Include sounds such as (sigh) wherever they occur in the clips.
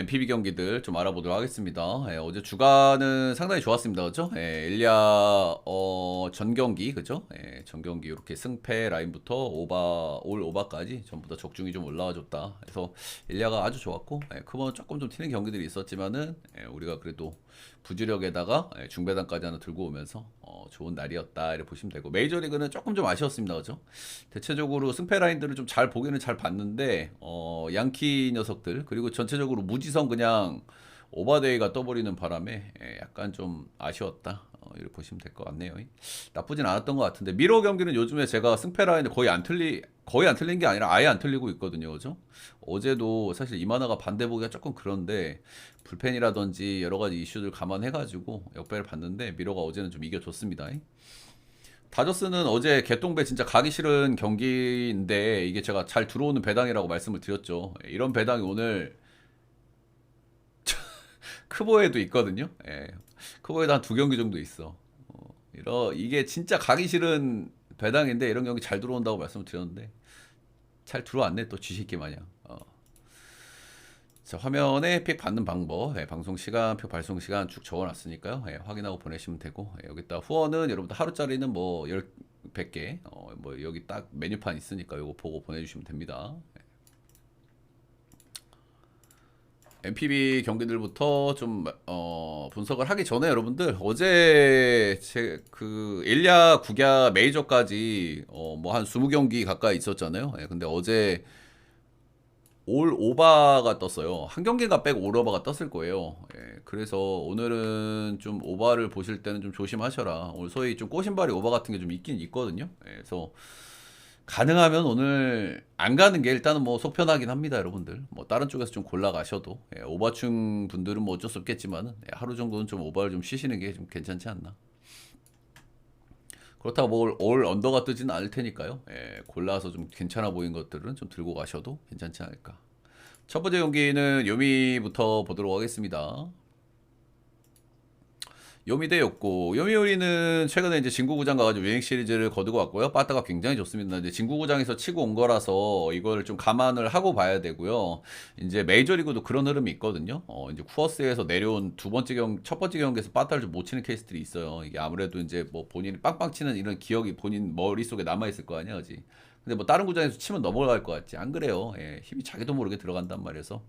MPB 경기들 좀 알아보도록 하겠습니다. 예, 어제 주간은 상당히 좋았습니다. 그죠? 예, 일리아 어, 전 경기 그죠? 예, 전 경기 이렇게 승패 라인부터 오바 올 오바까지 전부 다 적중이 좀 올라와 줬다. 그래서 일리아가 아주 좋았고 예, 크본 조금 좀 튀는 경기들이 있었지만은 예, 우리가 그래도 부주력에다가 예, 중배당까지 하나 들고 오면서 어, 좋은 날이었다 이렇게 보시면 되고 메이저리그는 조금 좀 아쉬웠습니다. 그죠? 대체적으로 승패 라인들을 좀 잘 보기는 잘 봤는데 어, 양키 녀석들 그리고 전체적으로 무지성 그냥 오바데이가 떠버리는 바람에 예, 약간 좀 아쉬웠다. 어, 이렇게 보시면 될 것 같네요. 나쁘진 않았던 것 같은데 미러 경기는 요즘에 제가 승패 라인을 거의 안 틀리 거의 안 틀린 게 아니라 아예 안 틀리고 있거든요. 그죠? 어제도 사실 이만화가 반대 보기가 조금 그런데 불펜이라든지 여러 가지 이슈들 감안해가지고 역배를 봤는데 미러가 어제는 좀 이겨줬습니다. 다저스는 어제 개똥배 진짜 가기 싫은 경기인데 이게 제가 잘 들어오는 배당이라고 말씀을 드렸죠. 이런 배당이 오늘 (laughs) 크보에도 있거든요. 예. 크보에도 한 두 경기 정도 있어. 어, 이러 이게 진짜 가기 싫은 배당인데 이런 경기 잘 들어온다고 말씀을 드렸는데 잘 들어왔네 또 쥐새끼 마냥. 어. 자 화면에 픽 받는 방법, 예, 방송 시간, 표 발송 시간 쭉 적어놨으니까요. 예, 확인하고 보내시면 되고 예, 여기다 후원은 여러분들 하루짜리는 뭐열 100개, 어, 뭐 여기 딱 메뉴판 있으니까 요거 보고 보내주시면 됩니다. 예. MPB 경기들부터 좀 어, 분석을 하기 전에 여러분들 어제 제 그 일야 국야 메이저까지 어, 뭐 한 20경기 가까이 있었잖아요. 예, 근데 어제 올 오바가 떴어요. 한 경기가 올 오바가 떴을 거예요. 예, 그래서 오늘은 좀 오바를 보실 때는 좀 조심하셔라. 오늘 소위 좀 꼬신발이 오바 같은 게 좀 있긴 있거든요. 예, 그래서 가능하면 오늘 안 가는 게 일단은 뭐 속편하긴 합니다, 여러분들. 뭐 다른 쪽에서 좀 골라 가셔도 예, 오바충 분들은 뭐 어쩔 수 없겠지만은 예, 하루 정도는 좀 오바를 좀 쉬시는 게 좀 괜찮지 않나. 그렇다고 뭘올 언더가 뜨지는 않을 테니까요. 예, 골라서 좀 괜찮아 보이는 것들은 좀 들고 가셔도 괜찮지 않을까. 첫 번째 경기는 요미부터 보도록 하겠습니다. 요미 대 욕구. 요미요리는 최근에 이제 진구구장 가가지고 유행 시리즈를 거두고 왔고요. 빠따가 굉장히 좋습니다. 이제 진구구장에서 치고 온 거라서 이걸 좀 감안을 하고 봐야 되고요. 이제 메이저리그도 그런 흐름이 있거든요. 어, 이제 쿠어스에서 내려온 두 번째 경, 첫 번째 경기에서 빠따를 좀 못 치는 케이스들이 있어요. 이게 아무래도 이제 뭐 본인이 빵빵 치는 이런 기억이 본인 머릿속에 남아있을 거 아니야, 그지? 근데 뭐 다른 구장에서 치면 넘어갈 것 같지. 안 그래요. 예, 힘이 자기도 모르게 들어간단 말이어서.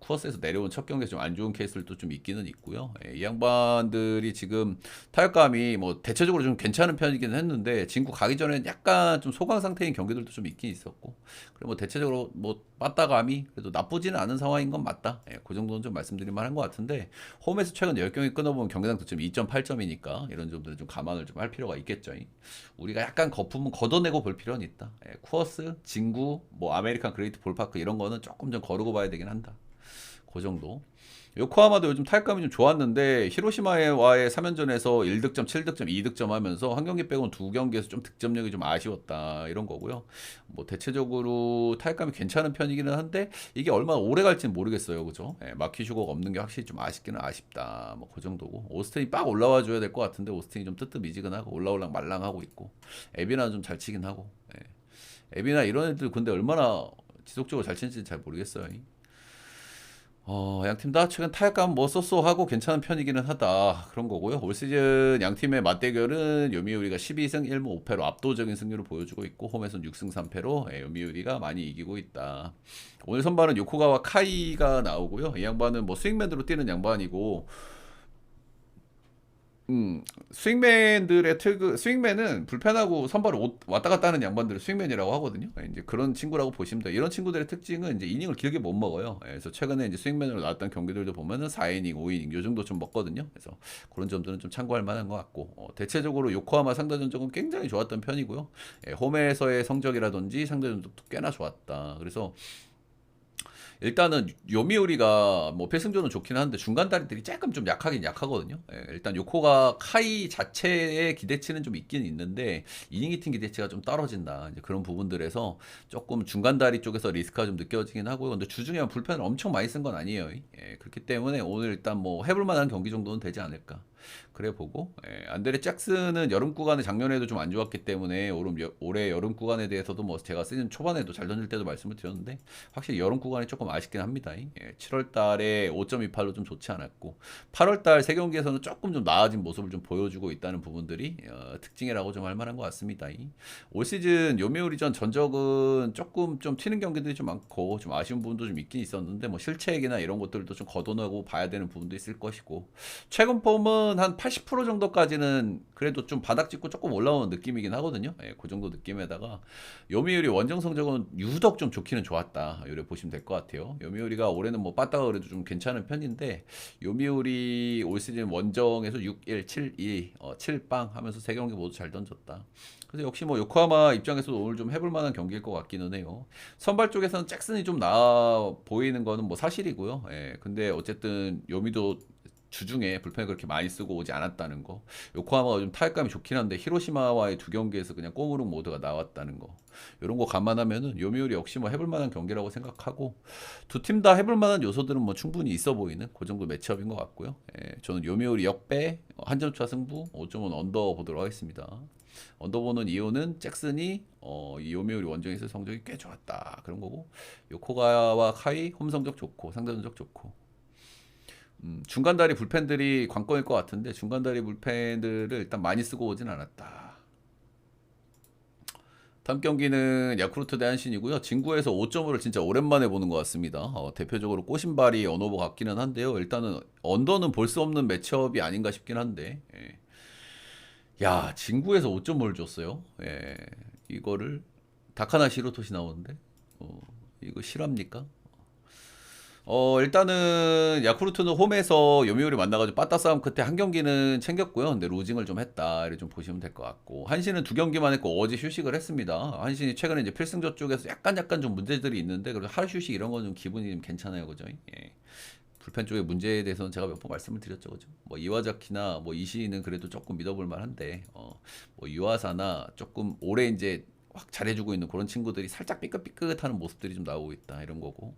쿠어스에서 내려온 첫 경기에 좀안 좋은 케이스들도 좀 있기는 있고요. 예, 이 양반들이 지금 타격감이 뭐 대체적으로 좀 괜찮은 편이기는 했는데 진구 가기 전에 약간 좀 소강 상태인 경기들도 좀 있긴 있었고 그리고 뭐 대체적으로 뭐 빠따감이 그래도 나쁘지는 않은 상황인 건 맞다. 예, 그 정도는 좀 말씀드릴 만한 것 같은데 홈에서 최근 10경기 끊어보면 경기당 득점 2.8점이니까 이런 점들은 좀 감안을 좀 할 필요가 있겠죠. 우리가 약간 거품은 걷어내고 볼 필요는 있다. 예, 쿠어스, 진구, 뭐 아메리칸 그레이트 볼파크 이런 거는 조금 좀 거르고 봐야 되긴 한다. 그 정도. 요코하마도 요즘 타격감이 좀 좋았는데 히로시마와의 3연전에서 1득점, 7득점, 2득점 하면서 한 경기 빼고는 두 경기에서 좀 득점력이 좀 아쉬웠다 이런 거고요. 뭐 대체적으로 타격감이 괜찮은 편이기는 한데 이게 얼마나 오래 갈지는 모르겠어요, 그죠? 예, 마키 슈거가 없는 게 확실히 좀 아쉽기는 아쉽다. 뭐 그 정도고 오스틴이 빡 올라와 줘야 될 것 같은데 오스틴이 좀 뜨뜻미지근하고 올라올랑 말랑하고 있고 에비나는 좀잘 치긴 하고 예. 에비나 이런 애들 근데 얼마나 지속적으로 잘 치는지 잘 모르겠어요. 어, 양팀 다 최근 타격감 뭐 쏘쏘 하고 괜찮은 편이기는 하다. 그런 거고요. 올 시즌 양 팀의 맞대결은 요미우리가 12승 1무 5패로 압도적인 승률을 보여주고 있고 홈에서는 6승 3패로 예, 요미우리가 많이 이기고 있다. 오늘 선발은 요코가와 카이가 나오고요. 이 양반은 뭐 스윙맨으로 뛰는 양반이고 음, 스윙맨들의 특 스윙맨은 불편하고 선발을 옷- 왔다 갔다 하는 양반들을 스윙맨이라고 하거든요. 예, 이제 그런 친구라고 보시면 돼요. 이런 친구들의 특징은 이제 이닝을 길게 못 먹어요. 예, 그래서 최근에 이제 스윙맨으로 나왔던 경기들도 보면은 4이닝, 5이닝 요 정도 좀 먹거든요. 그래서 그런 점들은 좀 참고할 만한 것 같고 어, 대체적으로 요코하마 상대 전적은 굉장히 좋았던 편이고요. 예, 홈에서의 성적이라든지 상대 전적도 꽤나 좋았다. 그래서 일단은 요미우리가 뭐 필승조는 좋긴 한데 중간 다리들이 조금 좀 약하긴 약하거든요. 예, 일단 요코가 카이 자체의 기대치는 좀 있긴 있는데 이닝 히팅 기대치가 좀 떨어진다. 이제 그런 부분들에서 조금 중간 다리 쪽에서 리스크가 좀 느껴지긴 하고요. 근데 주중에 불펜을 엄청 많이 쓴 건 아니에요. 예, 그렇기 때문에 오늘 일단 뭐 해볼 만한 경기 정도는 되지 않을까. 그래 보고 예, 안드레 잭슨은 여름 구간에 작년에도 좀 안 좋았기 때문에 올해, 여- 올해 여름 구간에 대해서도 뭐 제가 시즌 초반에도 잘 던질 때도 말씀을 드렸는데 확실히 여름 구간이 조금 아쉽긴 합니다. 예, 7월 달에 5.28로 좀 좋지 않았고 8월 달 세 경기에서는 조금 좀 나아진 모습을 좀 보여주고 있다는 부분들이 어, 특징이라고 좀 할 만한 것 같습니다. 올 시즌 요미우리전 전적은 조금 좀 튀는 경기들이 좀 많고 좀 아쉬운 부분도 좀 있긴 있었는데 뭐 실책이나 이런 것들도 좀 걷어내고 봐야 되는 부분도 있을 것이고 최근 폼은 한 80% 정도까지는 그래도 좀 바닥 짚고 조금 올라오는 느낌이긴 하거든요. 예, 그 정도 느낌에다가 요미우리 원정 성적은 유독 좀 좋기는 좋았다. 요래 보시면 될 것 같아요. 요미우리가 올해는 뭐 빠따가 그래도 좀 괜찮은 편인데 요미우리 올 시즌 원정에서 6, 1, 7, 2, 어, 7빵 하면서 세 경기 모두 잘 던졌다. 그래서 역시 뭐 요코하마 입장에서도 오늘 좀 해볼 만한 경기일 것 같기는 해요. 선발 쪽에서는 잭슨이 좀 나아 보이는 거는 뭐 사실이고요. 예, 근데 어쨌든 요미도 주중에 불펜을 그렇게 많이 쓰고 오지 않았다는 거. 요코하마가 좀 타격감이 좋긴 한데 히로시마와의 두 경기에서 그냥 꼬무룩 모드가 나왔다는 거. 이런 거 감안하면은 요미우리 역시 뭐 해볼 만한 경기라고 생각하고 두 팀 다 해볼 만한 요소들은 뭐 충분히 있어 보이는 그 정도 매치업인 것 같고요. 예, 저는 요미우리 역배 한 점차 승부 5점은 언더 보도록 하겠습니다. 언더 보는 이유는 잭슨이 어, 이 요미우리 원정에서 성적이 꽤 좋았다 그런 거고 요코가와 카이 홈 성적 좋고 상대 성적 좋고 음, 중간 다리 불펜들이 관건일 것 같은데 중간 다리 불펜들을 일단 많이 쓰고 오진 않았다. 다음 경기는 야쿠르트 대 한신이고요. 진구에서 5.5를 진짜 오랜만에 보는 것 같습니다. 어, 대표적으로 꼬신발이 언어버 같기는 한데요. 일단은 언더는 볼 수 없는 매치업이 아닌가 싶긴 한데. 예. 야, 진구에서 5.5를 줬어요. 예. 이거를 다카나 시로토시 나오는데. 어, 이거 실합니까? 어, 일단은 야쿠르트는 홈에서 요미우리 만나가지고 빠따 싸움 그때 한 경기는 챙겼고요. 근데 로징을 좀 했다. 이렇게 좀 보시면 될 것 같고. 한신은 두 경기만 했고 어제 휴식을 했습니다. 한신이 최근에 이제 필승조 쪽에서 약간 약간 좀 문제들이 있는데 그래도 하루 휴식 이런 건 좀 기분이 좀 괜찮아요. 그죠? 예. 불펜 쪽의 문제에 대해서는 제가 몇 번 말씀을 드렸죠, 그죠? 뭐 이와자키나 뭐 이시는 그래도 조금 믿어볼 만한데, 어, 뭐 유아사나 조금 올해 이제 확 잘해주고 있는 그런 친구들이 살짝 삐끗삐끗하는 모습들이 좀 나오고 있다 이런 거고.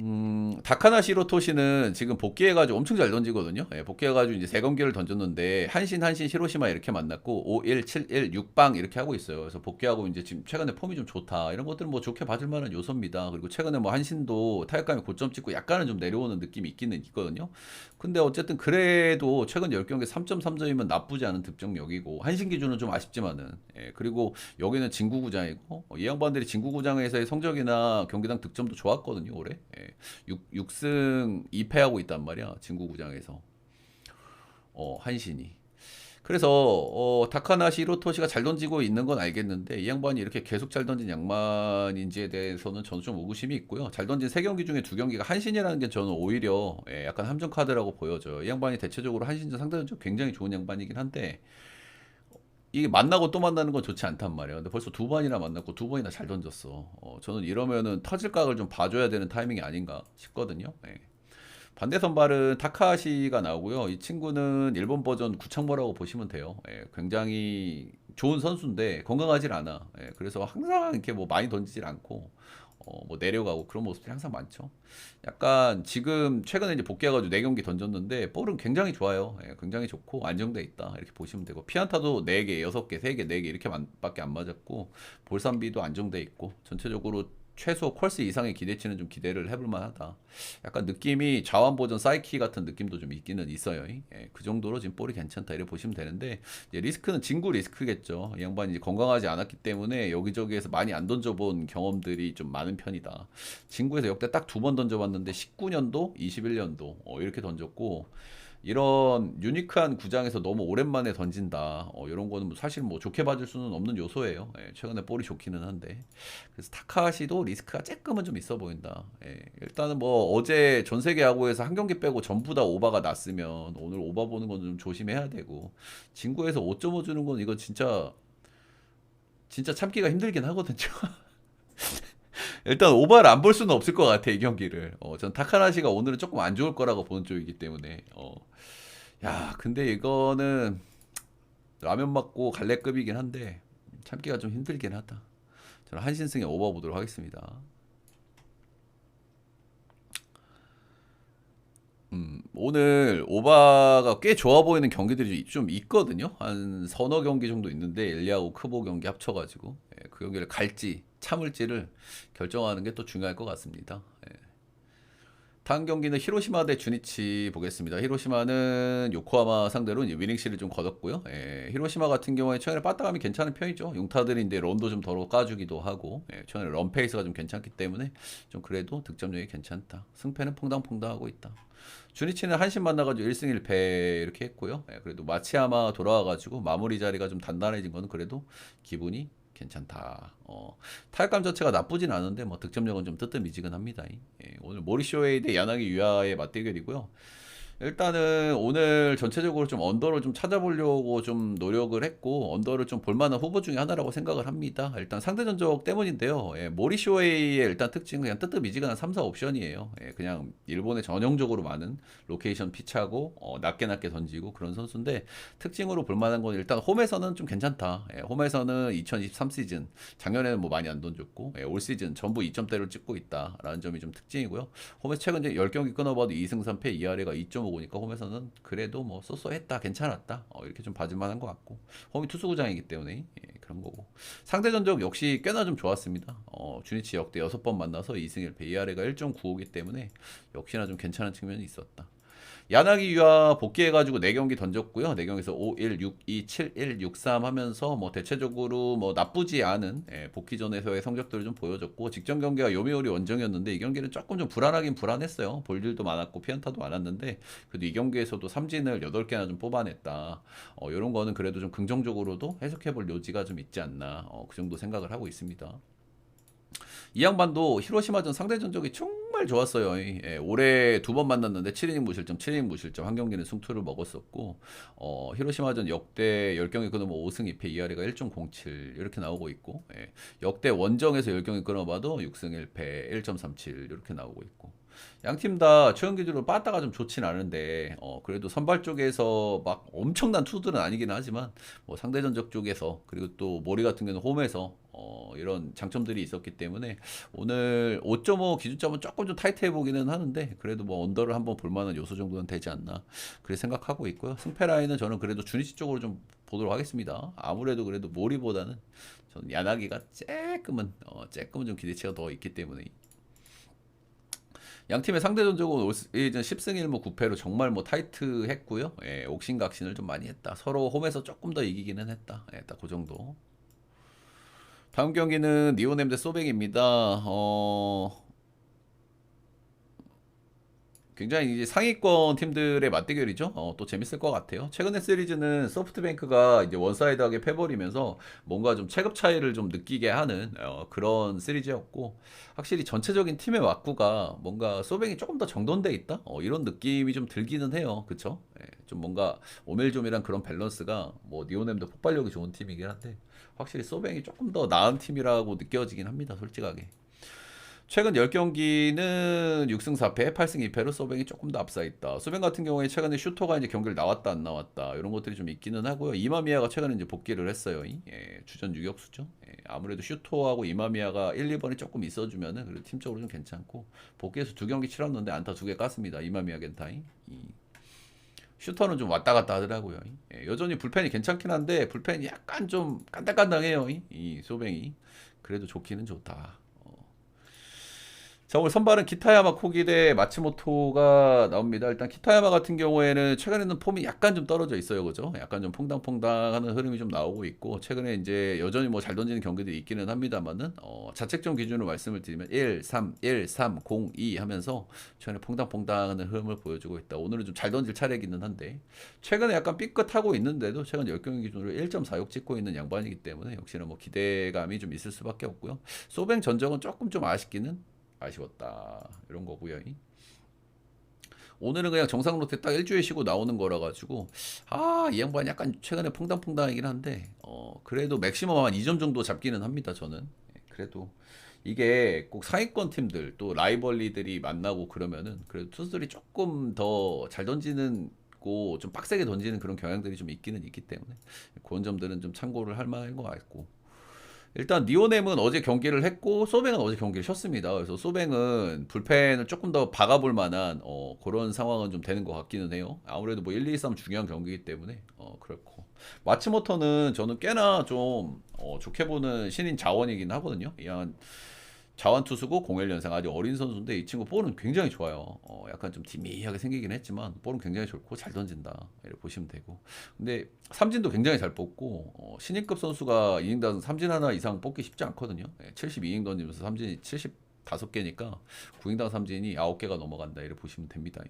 음, 다카나 시로토시는 지금 복귀해가지고 엄청 잘 던지거든요. 예, 복귀해가지고 이제 세 경기를 던졌는데 한신, 한신, 히로시마 이렇게 만났고 5, 1, 7, 1, 6방 이렇게 하고 있어요. 그래서 복귀하고 이제 지금 최근에 폼이 좀 좋다 이런 것들은 뭐 좋게 봐줄 만한 요소입니다. 그리고 최근에 뭐 한신도 타격감이 고점 찍고 약간은 좀 내려오는 느낌이 있기는 있거든요. 근데 어쨌든 그래도 최근 10경기 3.3점이면 나쁘지 않은 득점력이고 한신 기준은 좀 아쉽지만은 예, 그리고 여기는 진구구장이고 어, 이 양반들이 진구구장에서의 성적이나 경기당 득점도 좋았거든요 올해 예, 6, 6승 2패하고 있단 말이야 진구구장에서 어 한신이 그래서 어, 다카나시 히로토시가 잘 던지고 있는 건 알겠는데 이 양반이 이렇게 계속 잘 던진 양반인지에 대해서는 저는 좀 의구심이 있고요. 잘 던진 세 경기 중에 두 경기가 한신이라는 게 저는 오히려 예, 약간 함정 카드라고 보여져요. 이 양반이 대체적으로 한신전 상대전적 굉장히 좋은 양반이긴 한데 이게 만나고 또 만나는 건 좋지 않단 말이에요. 근데 벌써 두 번이나 만났고 두 번이나 잘 던졌어. 어, 저는 이러면은 터질 각을 좀 봐줘야 되는 타이밍이 아닌가 싶거든요. 예. 반대 선발은 타카시가 나오고요. 이 친구는 일본 버전 구창모라고 보시면 돼요. 예, 굉장히 좋은 선수인데 건강하질 않아. 예, 그래서 항상 이렇게 뭐 많이 던지질 않고 어, 뭐 내려가고 그런 모습들이 항상 많죠. 약간 지금 최근에 이제 복귀해가지고 네 경기 던졌는데 볼은 굉장히 좋아요. 예, 굉장히 좋고 안정돼 있다 이렇게 보시면 되고 피안타도 4개, 6개, 3개, 4개 이렇게 밖에 안 맞았고 볼산비도 안정돼 있고 전체적으로 최소 퀄스 이상의 기대치는 좀 기대를 해볼 만하다. 약간 느낌이 자완 버전 사이키 같은 느낌도 좀 있기는 있어요. 예, 그 정도로 지금 볼이 괜찮다 이렇게 보시면 되는데 리스크는 진구 리스크겠죠. 이 양반이 건강하지 않았기 때문에 여기저기에서 많이 안 던져본 경험들이 좀 많은 편이다. 진구에서 역대 딱 두 번 던져봤는데 19년도, 21년도 어, 이렇게 던졌고 이런 유니크한 구장에서 너무 오랜만에 던진다. 어, 이런 거는 뭐 사실 뭐 좋게 봐줄 수는 없는 요소예요. 예, 최근에 볼이 좋기는 한데. 그래서 타카시도 리스크가 조금은 좀 있어 보인다. 예, 일단은 뭐 어제 전 세계 야구에서 한 경기 빼고 전부 다 오바가 났으면 오늘 오바 보는 건 좀 조심해야 되고. 진구에서 5.5 주는 건 이거 진짜 진짜 참기가 힘들긴 하거든요. (laughs) 일단 오바를 안 볼 수는 없을 것 같아 이 경기를. 어, 전 타카나시가 오늘은 조금 안 좋을 거라고 보는 쪽이기 때문에. 어. 야, 근데 이거는 라면 맞고 갈래급이긴 한데 참기가 좀 힘들긴 하다. 저는 한신승에 오버 보도록 하겠습니다. 음, 오늘 오바가 꽤 좋아 보이는 경기들이 좀 있거든요. 한 서너 경기 정도 있는데 엘리아고 크보 경기 합쳐가지고 예, 그 경기를 갈지 참을지를 결정하는 게 또 중요할 것 같습니다. 예. 다음 경기는 히로시마 대 주니치 보겠습니다. 히로시마는 요코하마 상대로 이제 위닝 시를 좀 거뒀고요. 예, 히로시마 같은 경우에 최근에 빠따감이 괜찮은 편이죠. 용타들인데 런도 좀 덜어 까주기도 하고 예, 최근에 런 페이스가 좀 괜찮기 때문에 좀 그래도 득점력이 괜찮다. 승패는 퐁당퐁당하고 있다. 주니치는 한신 만나가지고 1승 1패 이렇게 했고요. 예, 그래도 마치야마 돌아와가지고 마무리 자리가 좀 단단해진 거는 그래도 기분이 괜찮다. 어, 타격감 자체가 나쁘진 않은데 뭐 득점력은 좀 뜨뜻미지근합니다. 예, 오늘 모리쇼웨이 대 야나기 유아의 맞대결이고요. 일단은 오늘 전체적으로 좀 언더를 좀 찾아보려고 좀 노력을 했고 언더를 좀 볼만한 후보 중에 하나라고 생각을 합니다. 일단 상대 전적 때문인데요. 예, 모리쇼웨이의 일단 특징은 그냥 뜨뜻미지근한 3, 4 옵션이에요. 예, 그냥 일본에 전형적으로 많은 로케이션 피차고 어, 낮게 낮게 던지고 그런 선수인데 특징으로 볼만한 건 일단 홈에서는 좀 괜찮다. 예, 홈에서는 2023 시즌 작년에는 뭐 많이 안 던졌고 예, 올 시즌 전부 2점대를 찍고 있다라는 점이 좀 특징이고요. 홈에서 최근 이제 10경기 끊어봐도 2승 3패 2할애가 2.5 보니까 홈에서는 그래도 뭐 쏘쏘했다 괜찮았다 어, 이렇게 좀 봐줄만한 것 같고 홈이 투수구장이기 때문에 예, 그런 거고. 상대 전적 역시 꽤나 좀 좋았습니다. 어, 주니치 역대 6번 만나서 2승 1패 2할애가 1.95기 때문에 역시나 좀 괜찮은 측면이 있었다 야나기 유아 복귀해가지고 4경기 던졌고요. 4경기에서 5, 1, 6, 2, 7, 1, 6, 3 하면서 뭐 대체적으로 뭐 나쁘지 않은 예, 복귀전에서의 성적들을 좀 보여줬고 직전 경기가 요미우리 원정이었는데 이 경기는 조금 좀 불안하긴 불안했어요. 볼일도 많았고 피안타도 많았는데 그래도 이 경기에서도 삼진을 8개나 좀 뽑아냈다. 어, 이런 거는 그래도 좀 긍정적으로도 해석해볼 요지가 좀 있지 않나. 어, 그 정도 생각을 하고 있습니다. 이 양반도 히로시마전 상대 전적이 정말 좋았어요. 예, 올해 두 번 만났는데 7이닝 무실점, 7이닝 무실점, 한 경기는 승투를 먹었었고, 어, 히로시마전 역대 10경기 끊으면 5승 2패 2할이가 1.07 이렇게 나오고 있고, 예, 역대 원정에서 10경기 끊어봐도 6승 1패 1.37 이렇게 나오고 있고, 양팀 다 최근 기준으로 빠따가 좀 좋진 않은데 어 그래도 선발 쪽에서 막 엄청난 투수들은 아니긴 하지만 뭐 상대 전적 쪽에서 그리고 또 모리 같은 경우는 홈에서 어 이런 장점들이 있었기 때문에 오늘 5.5 기준점은 조금 좀 타이트해 보기는 하는데 그래도 뭐 언더를 한번 볼 만한 요소 정도는 되지 않나 그렇게 생각하고 있고요. 승패 라인은 저는 그래도 주니치 쪽으로 좀 보도록 하겠습니다. 아무래도 그래도 모리보다는 저는 야나기가 조금은 어, 조금은 좀 기대치가 더 있기 때문에 양 팀의 상대 전적은 올 시즌 10승 1무 9패로 정말 뭐 타이트했고요. 예, 옥신각신을 좀 많이 했다. 서로 홈에서 조금 더 이기기는 했다. 예, 딱그 정도. 다음 경기는 니오넴 대 소백입니다. 어, 굉장히 이제 상위권 팀들의 맞대결이죠. 어, 또 재밌을 것 같아요. 최근의 시리즈는 소프트뱅크가 이제 원사이드하게 패버리면서 뭔가 좀 체급 차이를 좀 느끼게 하는 어, 그런 시리즈였고 확실히 전체적인 팀의 왁구가 뭔가 소뱅이 조금 더 정돈돼 있다. 어, 이런 느낌이 좀 들기는 해요. 그쵸? 예, 좀 뭔가 오멜조멜한 그런 밸런스가 뭐 니오넴도 폭발력이 좋은 팀이긴 한데 확실히 소뱅이 조금 더 나은 팀이라고 느껴지긴 합니다. 솔직하게. 최근 10경기는 6승 4패, 8승 2패로 소뱅이 조금 더 앞서 있다. 소뱅 같은 경우에 최근에 슈터가 이제 경기를 나왔다 안 나왔다 이런 것들이 좀 있기는 하고요. 이마미야가 최근에 이제 복귀를 했어요. 예, 주전 유격수죠. 예, 아무래도 슈터하고 이마미야가 1, 2번이 조금 있어주면은 그래도 팀적으로 좀 괜찮고 복귀해서 두 경기 치렀는데 안타 두 개 깠습니다. 이마미야 겐타이. 이. 슈터는 좀 왔다 갔다 하더라고요. 예, 여전히 불펜이 괜찮긴 한데 불펜이 약간 좀 깐당깐당해요. 이, 이 소뱅이. 그래도 좋기는 좋다. 자, 오늘 선발은 기타야마 코기 대 마치모토가 나옵니다. 일단 기타야마 같은 경우에는 최근에는 폼이 약간 좀 떨어져 있어요. 그죠? 약간 좀 퐁당퐁당하는 흐름이 좀 나오고 있고 최근에 이제 여전히 뭐 잘 던지는 경기들이 있기는 합니다만은 어, 자책점 기준으로 말씀을 드리면 1, 3, 1, 3, 0, 2 하면서 최근에 퐁당퐁당하는 흐름을 보여주고 있다. 오늘은 좀 잘 던질 차례이기는 한데 최근에 약간 삐끗하고 있는데도 최근 10경기 기준으로 1.46 찍고 있는 양반이기 때문에 역시나 뭐 기대감이 좀 있을 수밖에 없고요. 소뱅 전적은 조금 좀 아쉽기는 아쉬웠다. 이런 거고요. 오늘은 그냥 정상 로테 딱 일주일 쉬고 나오는 거라 가지고 아이 양반 약간 최근에 퐁당퐁당이긴 한데 어 그래도 맥시멈 한 2점 정도 잡기는 합니다 저는. 예, 그래도 이게 꼭 상위권 팀들 또 라이벌리들이 만나고 그러면은 그래도 투수들이 조금 더 잘 던지는 좀 빡세게 던지는 그런 경향들이 좀 있기는 있기 때문에 그런 점들은 좀 참고를 할 만한 것 같고 일단 니오넴은 어제 경기를 했고 소뱅은 어제 경기를 쉬었습니다. 그래서 소뱅은 불펜을 조금 더 박아볼 만한 어, 그런 상황은 좀 되는 것 같기는 해요. 아무래도 뭐 1, 2, 3 중요한 경기이기 때문에 어, 그렇고 마츠모토는 저는 꽤나 좀 어, 좋게 보는 신인 자원이긴 하거든요. 이한 자완 투수고 01년생 아주 어린 선수인데 이 친구 볼은 굉장히 좋아요. 어, 약간 좀 디미하게 생기긴 했지만 볼은 굉장히 좋고 잘 던진다. 이렇게 보시면 되고. 근데 삼진도 굉장히 잘 뽑고 어, 신인급 선수가 이닝 단 삼진 하나 이상 뽑기 쉽지 않거든요. 예, 72이닝 던지면서 삼진이 75개니까 9인당 삼진이 9개가 넘어간다. 이렇게 보시면 됩니다.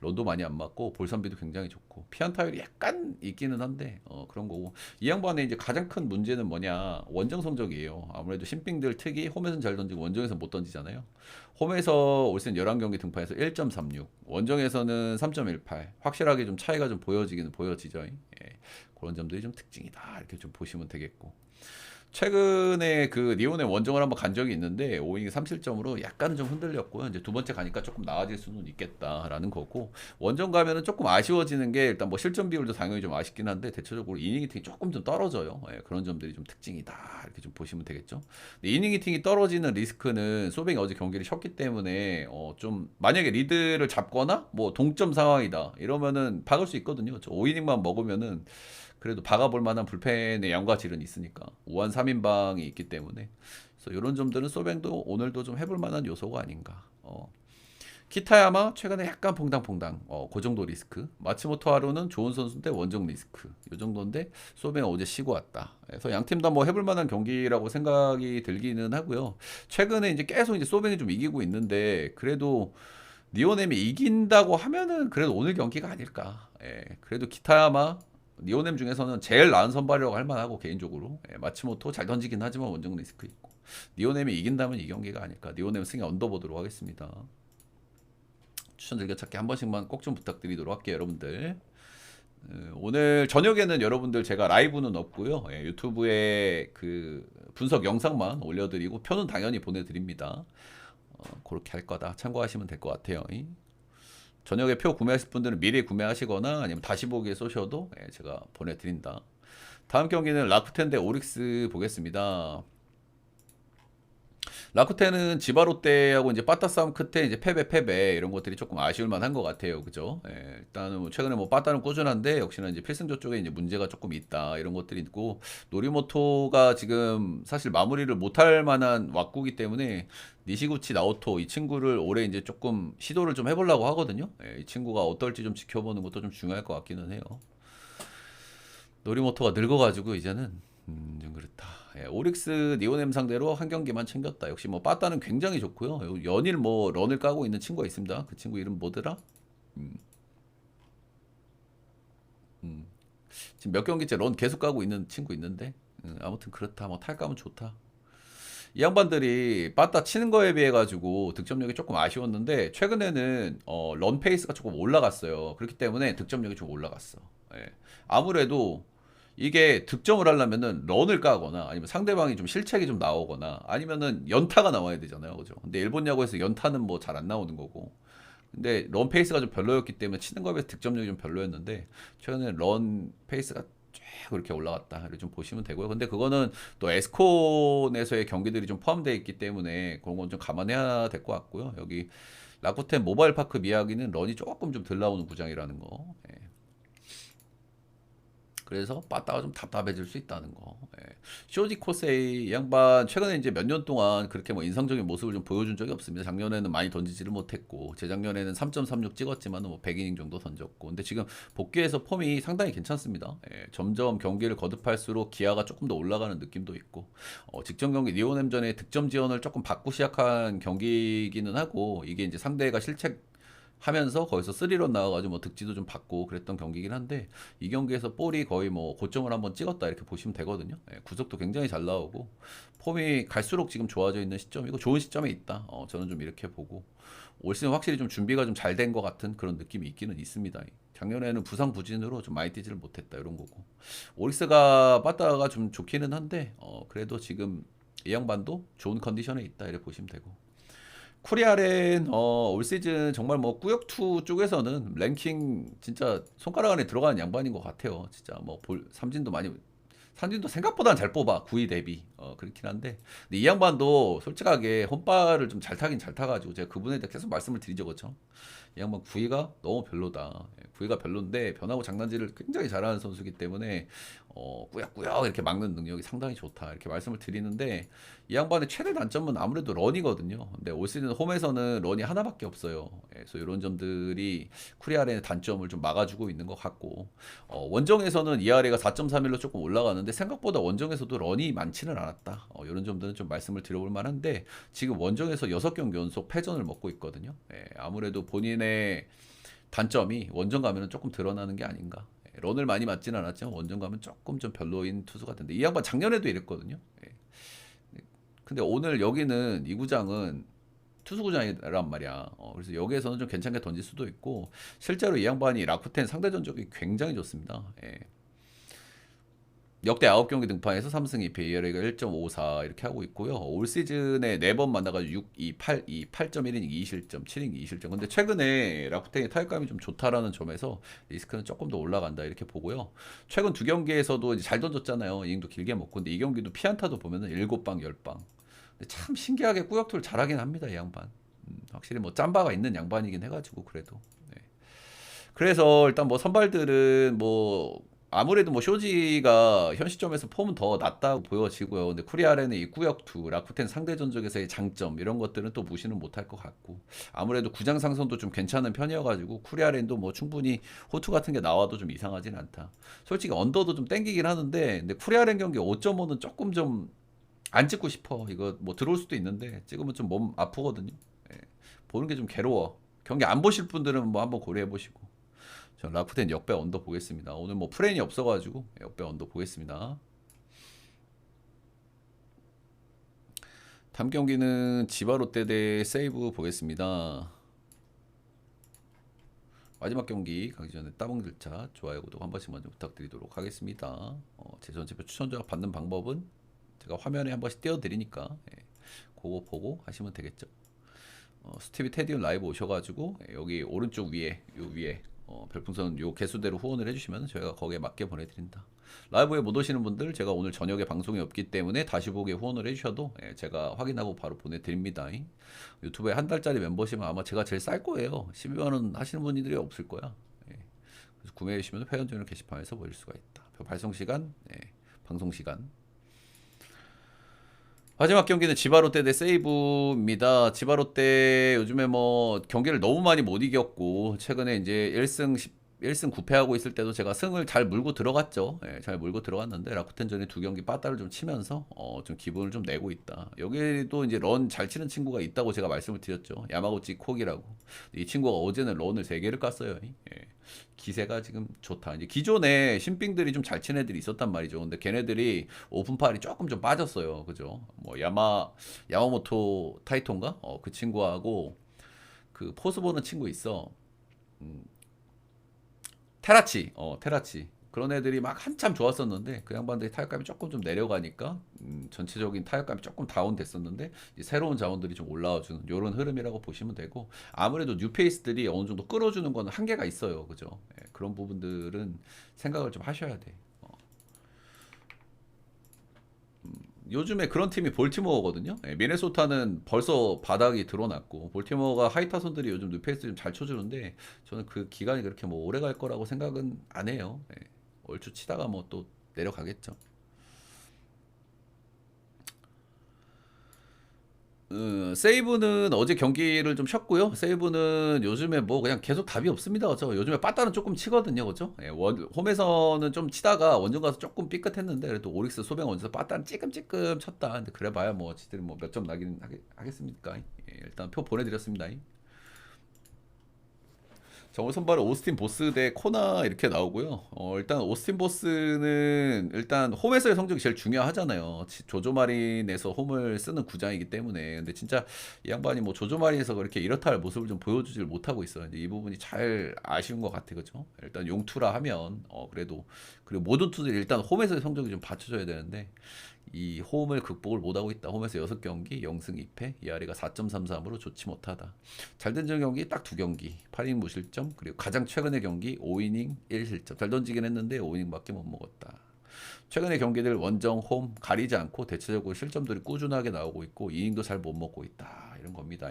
런도 많이 안 맞고 볼선비도 굉장히 좋고 피안 타율이 약간 있기는 한데 어, 그런 거고 이 양반의 이제 가장 큰 문제는 뭐냐 원정 성적이에요. 아무래도 신빙들 특이 홈에서는 잘 던지고 원정에서 못 던지잖아요. 홈에서 올 시즌 11경기 등판해서 1.36, 원정에서는 3.18. 확실하게 좀 차이가 좀 보여지기는 보여지죠. 예, 그런 점들이 좀 특징이다. 이렇게 좀 보시면 되겠고. 최근에 그 리온의 원정을 한번 간 적이 있는데 5이닝 3실점으로 약간은 좀 흔들렸고요. 이제 두 번째 가니까 조금 나아질 수는 있겠다라는 거고 원정 가면은 조금 아쉬워지는 게 일단 뭐 실점 비율도 당연히 좀 아쉽긴 한데 대체적으로 이닝 히팅이 조금 좀 떨어져요. 예, 그런 점들이 좀 특징이다 이렇게 좀 보시면 되겠죠. 이닝 히팅이 떨어지는 리스크는 소뱅이 어제 경기를 쉬었기 때문에 어, 좀 만약에 리드를 잡거나 뭐 동점 상황이다 이러면은 박을 수 있거든요. 저 5이닝만 먹으면은 그래도 박아볼 만한 불펜의 양과 질은 있으니까 5한 3인방이 있기 때문에. 그래서 이런 점들은 소뱅도 오늘도 좀 해볼 만한 요소가 아닌가. 어. 키타야마 최근에 약간 퐁당퐁당 어, 그 정도 리스크. 마츠모토 하루는 좋은 선수인데 원정 리스크. 이 정도인데 소뱅 어제 쉬고 왔다. 그래서 양 팀 다 뭐 해볼 만한 경기라고 생각이 들기는 하고요. 최근에 이제 계속 이제 소뱅이 좀 이기고 있는데 그래도 니오넴이 이긴다고 하면은 그래도 오늘 경기가 아닐까. 예, 그래도 키타야마 니오넴 중에서는 제일 나은 선발이라고 할 만하고 개인적으로. 예, 마츠모토 잘 던지긴 하지만 원정 리스크 있고. 니오넴이 이긴다면 이 경기가 아닐까. 니오넴 승에 언더보도록 하겠습니다. 추천 즐겨찾기 한 번씩만 꼭 좀 부탁드리도록 할게요 여러분들. 어, 오늘 저녁에는 여러분들 제가 라이브는 없고요. 예, 유튜브에 그 분석 영상만 올려드리고 표는 당연히 보내드립니다. 어, 그렇게 할 거다. 참고하시면 될 것 같아요. 이. 저녁에 표 구매하실 분들은 미리 구매하시거나 아니면 다시 보기에 쏘셔도 예, 제가 보내드린다. 다음 경기는 라쿠텐 대 오릭스 보겠습니다. 라쿠텐은 지바롯데하고 이제 빠따 싸움 끝에 이제 패배 패배 이런 것들이 조금 아쉬울 만한 것 같아요. 그죠? 예, 일단은 뭐 최근에 뭐 빠따는 꾸준한데 역시나 이제 필승조 쪽에 이제 문제가 조금 있다 이런 것들이 있고 노리모토가 지금 사실 마무리를 못할 만한 왁구기 때문에 니시구치 나오토 이 친구를 올해 이제 조금 시도를 좀 해보려고 하거든요. 예, 이 친구가 어떨지 좀 지켜보는 것도 좀 중요할 것 같기는 해요. 노리모토가 늙어가지고 이제는 음, 좀 그렇다. 예, 오릭스 니오넴 상대로 한 경기만 챙겼다. 역시 뭐 빠따는 굉장히 좋고요. 요- 연일 뭐 런을 까고 있는 친구가 있습니다. 그 친구 이름 뭐더라? 음. 음. 지금 몇 경기째 런 계속 까고 있는 친구 있는데 음, 아무튼 그렇다. 뭐 탈까면 좋다. 이 양반들이 빠따 치는 거에 비해 가지고 득점력이 조금 아쉬웠는데 최근에는 어, 런 페이스가 조금 올라갔어요. 그렇기 때문에 득점력이 좀 올라갔어. 예. 아무래도 이게 득점을 하려면은 런을 까거나 아니면 상대방이 좀 실책이 좀 나오거나 아니면은 연타가 나와야 되잖아요. 그죠? 근데 일본 야구에서 연타는 뭐 잘 안 나오는 거고. 근데 런 페이스가 좀 별로였기 때문에 치는 거에 비해서 득점력이 좀 별로였는데 최근에 런 페이스가 쫙 그렇게 올라갔다. 이렇게 좀 보시면 되고요. 근데 그거는 또 에스콘에서의 경기들이 좀 포함되어 있기 때문에 그런 건 좀 감안해야 될 것 같고요. 여기 라쿠텐 모바일 파크 미야기는 런이 조금 좀 덜 나오는 구장이라는 거. 예. 그래서 빠따가 좀 답답해질 수 있다는 거. 예. 쇼지 코세이 이 양반 최근에 이제 몇 년 동안 그렇게 뭐 인상적인 모습을 좀 보여준 적이 없습니다. 작년에는 많이 던지지를 못했고 재작년에는 3.36 찍었지만 뭐 100이닝 정도 던졌고 근데 지금 복귀해서 폼이 상당히 괜찮습니다. 예. 점점 경기를 거듭할수록 기아가 조금 더 올라가는 느낌도 있고 어, 직전 경기 니오넴전에 득점 지원을 조금 받고 시작한 경기기는 하고 이게 이제 상대가 실책 하면서 거기서 스리런 나와가지고 뭐 득지도 좀 받고 그랬던 경기긴 한데 이 경기에서 볼이 거의 뭐 고점을 한번 찍었다 이렇게 보시면 되거든요. 예, 구속도 굉장히 잘 나오고 폼이 갈수록 지금 좋아져 있는 시점이고 좋은 시점에 있다. 어, 저는 좀 이렇게 보고 올 시즌 확실히 좀 준비가 좀 잘 된 것 같은 그런 느낌이 있기는 있습니다. 작년에는 부상 부진으로 좀 많이 뛰지를 못했다 이런 거고 오릭스가 빠따가 좀 좋기는 한데 어, 그래도 지금 이 양반도 좋은 컨디션에 있다 이렇게 보시면 되고 쿠리아렌 어, 올 시즌 정말 뭐 꾸역투 쪽에서는 랭킹 진짜 손가락 안에 들어가는 양반인 것 같아요. 진짜 뭐 볼, 삼진도 많이 산진도 생각보다 잘 뽑아. 9위 대비. 어 그렇긴 한데. 근데 이 양반도 솔직하게 홈바를 좀 잘 타긴 잘 타가지고 제가 그분에 대해 계속 말씀을 드리죠. 그렇죠? 이 양반 9위가 너무 별로다 9위가 별론데 변하고 장난질을 굉장히 잘하는 선수기 때문에 어 꾸역꾸역 이렇게 막는 능력이 상당히 좋다 이렇게 말씀을 드리는데 이 양반의 최대 단점은 아무래도 런이거든요 근데 올 시즌 홈에서는 런이 하나밖에 없어요 예, 그래서 이런 점들이 쿠리아렌의 단점을 좀 막아주고 있는 것 같고 어, 원정에서는 ERA가 4.31로 조금 올라가는데 생각보다 원정에서도 런이 많지는 않았다. 어, 이런 점들은 좀 말씀을 드려볼 만한데 지금 원정에서 6경기 연속 패전을 먹고 있거든요. 예, 아무래도 본인의 단점이 원정 가면은 조금 드러나는 게 아닌가. 예, 런을 많이 맞지는 않았지만 원정 가면 조금 좀 별로인 투수 같은데 이 양반 작년에도 이랬거든요. 예. 근데 오늘 여기는 이 구장은 투수구장이란 말이야. 어, 그래서 여기에서는 좀 괜찮게 던질 수도 있고 실제로 이 양반이 라쿠텐 상대 전적이 굉장히 좋습니다. 예. 역대 9경기 등판에서 3승 2패, ERA가 1.54 이렇게 하고 있고요. 올 시즌에 4번 만나가지고 6, 2, 8, 2, 8.1이닝 2실점, 7이닝 2실점. 근데 최근에 라쿠텐의 타격감이 좀 좋다라는 점에서 리스크는 조금 더 올라간다 이렇게 보고요. 최근 두 경기에서도 잘 던졌잖아요. 이닝도 길게 먹고. 근데 이 경기도 피안타도 보면은 7방, 10방. 근데 참 신기하게 꾸역투를 잘하긴 합니다, 이 양반. 음, 확실히 뭐 짬바가 있는 양반이긴 해가지고 그래도. 네. 그래서 일단 뭐 선발들은 뭐 아무래도 뭐 쇼지가 현 시점에서 폼은 더 낫다고 보여지고요. 근데 쿠리아렌의 이 꾸역투, 라쿠텐 상대 전적에서의 장점 이런 것들은 또 무시는 못할 것 같고 아무래도 구장 상선도 좀 괜찮은 편이어가지고 쿠리아렌도 뭐 충분히 호투 같은 게 나와도 좀 이상하진 않다. 솔직히 언더도 좀 땡기긴 하는데 근데 쿠리아렌 경기 5.5는 조금 좀 안 찍고 싶어. 이거 뭐 들어올 수도 있는데 찍으면 좀 몸 아프거든요. 예. 보는 게 좀 괴로워. 경기 안 보실 분들은 뭐 한번 고려해 보시고. 저 라쿠텐 역배 언더 보겠습니다. 오늘 뭐 프레인이 없어가지고 역배 언더 보겠습니다. 다음 경기는 지바 롯데 대 세이브 보겠습니다. 마지막 경기 가기 전에 따봉 들차 좋아요 구독 한 번씩 먼저 부탁드리도록 하겠습니다. 어, 제 전체표 추천 조합 받는 방법은 제가 화면에 한 번씩 띄워드리니까 예, 그거 보고 하시면 되겠죠. 어, 스티비 테디온 라이브 오셔가지고 예, 여기 오른쪽 위에 요 위에 어, 별풍선 요 개수대로 후원을 해주시면 저희가 거기에 맞게 보내드린다. 라이브에 못 오시는 분들 제가 오늘 저녁에 방송이 없기 때문에 다시 보기에 후원을 해주셔도 예, 제가 확인하고 바로 보내드립니다. 유튜브에 한 달짜리 멤버십은 아마 제가 제일 쌀 거예요. 12만 원 하시는 분들이 없을 거야. 예. 그래서 구매해 주시면 회원 전용 게시판에서 보실 수가 있다. 발송 시간, 예, 방송 시간 마지막 경기는 지바롯데 대 세이브입니다. 지바롯데 요즘에 뭐 경기를 너무 많이 못 이겼고 최근에 이제 1승 10 1승 9패하고 있을 때도 제가 승을 잘 물고 들어갔죠. 예, 잘 물고 들어갔는데 라쿠텐전에 두 경기 빠따를 좀 치면서 어, 좀 기분을 좀 내고 있다. 여기도 이제 런 잘 치는 친구가 있다고 제가 말씀을 드렸죠. 야마구치 콕이라고. 이 친구가 어제는 런을 세 개를 깠어요. 예. 기세가 지금 좋다. 이제 기존에 신빙들이 좀잘 치는 애들이 있었단 말이죠. 근데 걔네들이 오픈팔이 조금 좀 빠졌어요. 그죠? 뭐 야마 야마모토 타이톤가? 어, 그 친구하고 그 포스 보는 친구 있어. 음, 테라치, 어, 테라치. 그런 애들이 막 한참 좋았었는데 그 양반들이 타격감이 조금 좀 내려가니까 음, 전체적인 타격감이 조금 다운됐었는데 새로운 자원들이 좀 올라와주는 이런 흐름이라고 보시면 되고 아무래도 뉴페이스들이 어느 정도 끌어주는 거는 한계가 있어요, 그죠? 예, 그런 부분들은 생각을 좀 하셔야 돼. 요즘에 그런 팀이 볼티모어거든요. 예, 미네소타는 벌써 바닥이 드러났고 볼티모어가 하이 타선들이 요즘 뉴페이스 좀 잘 쳐주는데 저는 그 기간이 그렇게 뭐 오래 갈 거라고 생각은 안 해요. 예, 얼추 치다가 뭐 또 내려가겠죠. 어, 세이브는 어제 경기를 좀 쉬었고요. 세이브는 요즘에 뭐 그냥 계속 답이 없습니다. 그죠? 요즘에 빠따는 조금 치거든요. 그죠? 예, 원, 홈에서는 좀 치다가 원정 가서 조금 삐끗했는데 그래도 오릭스 소뱅 원에서 빠따는 찌끔찌끔 쳤다. 근데 그래 봐야 뭐 지들이 뭐 몇 점 나긴 하겠, 습니까 예, 일단 표 보내드렸습니다. 정글 선발은 오스틴 보스 대 코나 이렇게 나오고요. 어, 일단 오스틴 보스는 일단 홈에서의 성적이 제일 중요하잖아요. 조조마린에서 홈을 쓰는 구장이기 때문에. 근데 진짜 이 양반이 뭐 조조마린에서 그렇게 이렇다 할 모습을 좀 보여주질 못하고 있어요. 이 부분이 잘 아쉬운 것 같아, 그죠? 일단 용투라 하면 어 그래도 그리고 모든 투들이 일단 홈에서의 성적이 좀 받쳐줘야 되는데 이 홈을 극복을 못하고 있다. 홈에서 6경기 0승 2패 이아리가 4.33으로 좋지 못하다. 잘된 경기 딱 두 경기 8이닝 무실점 그리고 가장 최근의 경기 5이닝 1실점 잘 던지긴 했는데 5이닝밖에 못 먹었다. 최근의 경기들 원정, 홈 가리지 않고 대체적으로 실점들이 꾸준하게 나오고 있고 이닝도 잘 못 먹고 있다 이런 겁니다.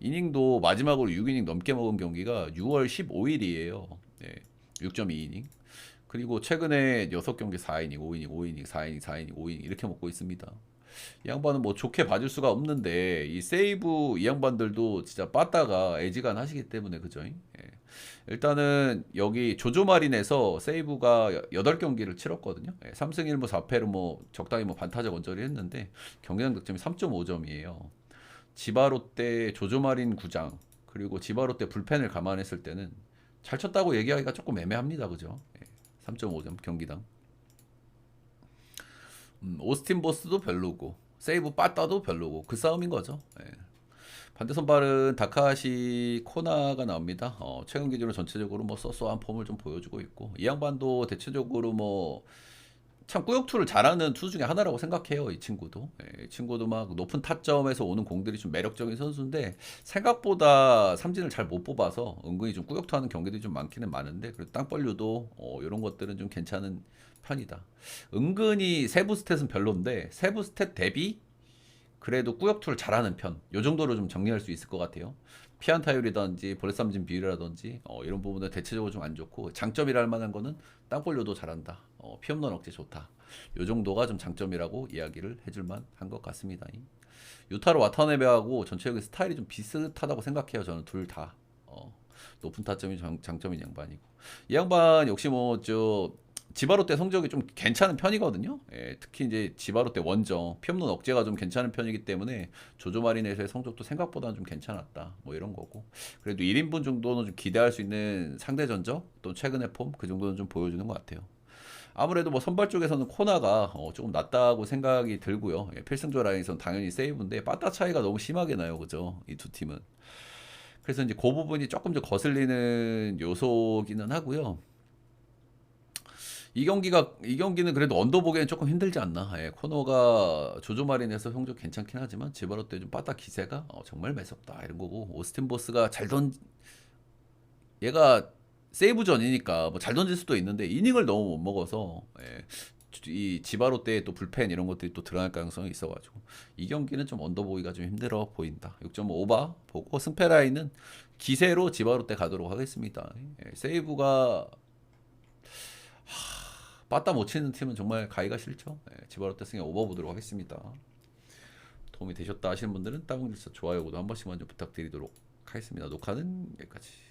이닝도 마지막으로 6이닝 넘게 먹은 경기가 6월 15일이에요. 네, 6.2이닝. 그리고 최근에 6경기 4이닝, 5이닝, 5이닝, 4이닝, 4이닝, 5이닝 이렇게 먹고 있습니다. 이 양반은 뭐 좋게 봐줄 수가 없는데 이 세이브 이 양반들도 진짜 빠따가 애지간 하시기 때문에 그죠? 예. 일단은 여기 조조마린에서 세이브가 8경기를 치렀거든요. 예. 3승 1무 4패로 뭐 적당히 뭐 반타작 원저리 했는데 경기장 득점이 3.5점이에요. 지바롯데 조조마린 구장 그리고 지바롯데 불펜을 감안했을 때는 잘 쳤다고 얘기하기가 조금 애매합니다. 그죠? 예. 3.5점 경기당. 음, 오스틴 보스도 별로고 세이브 빠따도 별로고 그 싸움인 거죠. 예. 반대 선발은 다카시 코나가 나옵니다. 어, 최근 기준으로 전체적으로 뭐 쏘쏘한 폼을 좀 보여주고 있고 이 양반도 대체적으로 뭐 참 꾸역투를 잘하는 투수 중에 하나라고 생각해요. 이 친구도. 예, 이 친구도 막 높은 타점에서 오는 공들이 좀 매력적인 선수인데 생각보다 삼진을 잘 못 뽑아서 은근히 좀 꾸역투하는 경기들이 좀 많기는 많은데 그래도 땅벌류도 어, 이런 것들은 좀 괜찮은 편이다. 은근히 세부 스탯은 별론데 세부 스탯 대비 그래도 꾸역투를 잘하는 편. 요 정도로 좀 정리할 수 있을 것 같아요. 피안타율이든지 볼삼진 비율이라든지 어, 이런 부분은 대체적으로 좀 안 좋고 장점이라 할 만한 거는 땅볼료도 잘한다. 어, 피홈런 억제 좋다. 요 정도가 좀 장점이라고 이야기를 해줄만 한 것 같습니다. 유타로 와타네베하고 전체적인 스타일이 좀 비슷하다고 생각해요. 저는 둘 다. 어, 높은 타점이 장, 장점인 양반이고. 이 양반 역시 뭐저 지바로 때 성적이 좀 괜찮은 편이거든요. 예, 특히 이제 지바로 때 원정 피없는 억제가 좀 괜찮은 편이기 때문에 조조마린에서의 성적도 생각보다는 좀 괜찮았다. 뭐 이런 거고. 그래도 1인분 정도는 좀 기대할 수 있는 상대 전적 또 최근의 폼 그 정도는 좀 보여주는 것 같아요. 아무래도 뭐 선발 쪽에서는 코나가 어, 조금 낫다고 생각이 들고요. 예, 필승조 라인에서는 당연히 세이브인데 빠따 차이가 너무 심하게 나요. 그죠? 이 두 팀은. 그래서 이제 그 부분이 조금 더 거슬리는 요소기는 하고요. 이 경기가 이 경기는 그래도 언더 보기에는 조금 힘들지 않나. 예, 코너가 조조 마린에서 성적 괜찮긴 하지만 지바로 때 좀 빠따 기세가 어, 정말 매섭다 이런 거고 오스틴 보스가 잘 던 얘가 세이브 전이니까 뭐 잘 던질 수도 있는데 이닝을 너무 못 먹어서 예, 이 지바로 때또 불펜 이런 것들이 또 드러날 가능성이 있어가지고 이 경기는 좀 언더 보기가 좀 힘들어 보인다. 6.5 오바 보고 승패 라인은 기세로 지바로 때 가도록 하겠습니다. 예, 세이브가 빠따 못 치는 팀은 정말 가기가 싫죠. 네, 지바로떼 승에 오버 보도록 하겠습니다. 도움이 되셨다 하시는 분들은 따봉 리서 좋아요, 구독 한 번씩만 좀 부탁드리도록 하겠습니다. 녹화는 여기까지.